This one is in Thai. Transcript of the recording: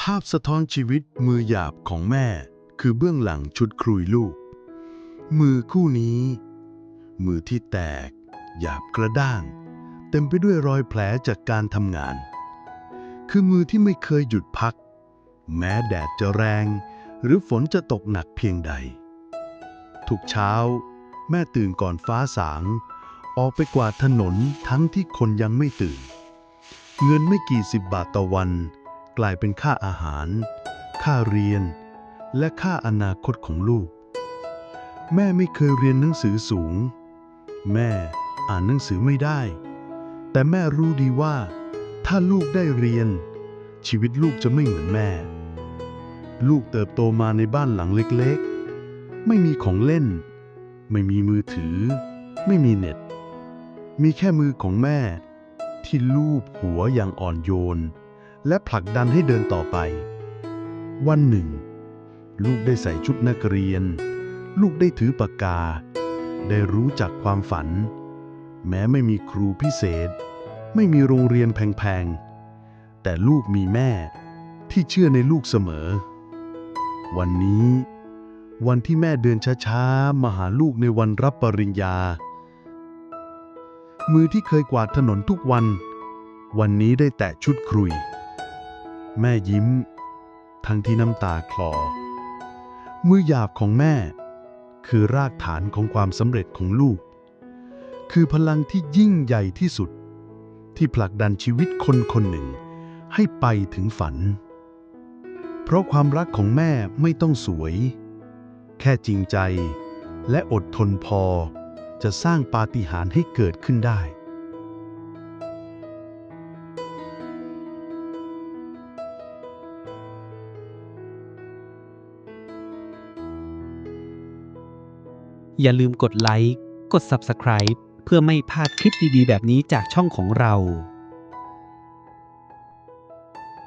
ภาพสะท้อนชีวิตมือหยาบของแม่ คือเบื้องหลังชุดครุยลูก มือคู่นี้ มือที่แตก หยาบกระด้าง เต็มไปด้วยรอยแผลจากการทำงาน คือมือที่ไม่เคยหยุดพัก แม้แดดจะแรง หรือฝนจะตกหนักเพียงใด ทุกเช้า แม่ตื่นก่อนฟ้าสาง ออกไปกวาดถนนทั้งที่คนยังไม่ตื่น เงินไม่กี่สิบบาทต่อวัน กลายเป็นค่าอาหาร ค่าเรียน และค่าอนาคตของลูก แม่ไม่เคยเรียนหนังสือสูง แม่อ่านหนังสือไม่ได้ แต่แม่รู้ดีว่า ถ้าลูกได้เรียน ชีวิตลูกจะไม่เหมือนแม่ ลูกเติบโตมาในบ้านหลังเล็กๆ ไม่มีของเล่น ไม่มีมือถือ ไม่มีเน็ต มีแค่มือของแม่ที่ลูบหัวอย่างอ่อนโยน และผลักดันให้เดินต่อไป วันหนึ่ง ลูกได้ใส่ชุดนักเรียน ลูกได้ถือปากกา ได้รู้จักความฝัน แม้ไม่มีครูพิเศษ ไม่มีโรงเรียนแพงๆ แต่ลูกมีแม่ที่เชื่อในลูกเสมอ วันนี้ วันที่แม่เดินช้าๆ มาหาลูกในวันรับปริญญา มือที่เคยกวาดถนนทุกวัน วันนี้ได้แตะชุดครุย แม่ยิ้ม ทั้งที่น้ำตาคลอ มือหยาบของแม่ คือรากฐานของความสำเร็จของลูก คือพลังที่ยิ่งใหญ่ที่สุด ที่ผลักดันชีวิตคนคนหนึ่ง ให้ไปถึงฝัน เพราะความรักของแม่ไม่ต้องสวย แค่จริงใจและอดทนพอจะสร้างปาฏิหาริย์ให้เกิดขึ้นได้ อย่าลืมกดไลค์ กด Subscribe เพื่อไม่พลาดคลิปดีๆ แบบนี้จากช่องของเรา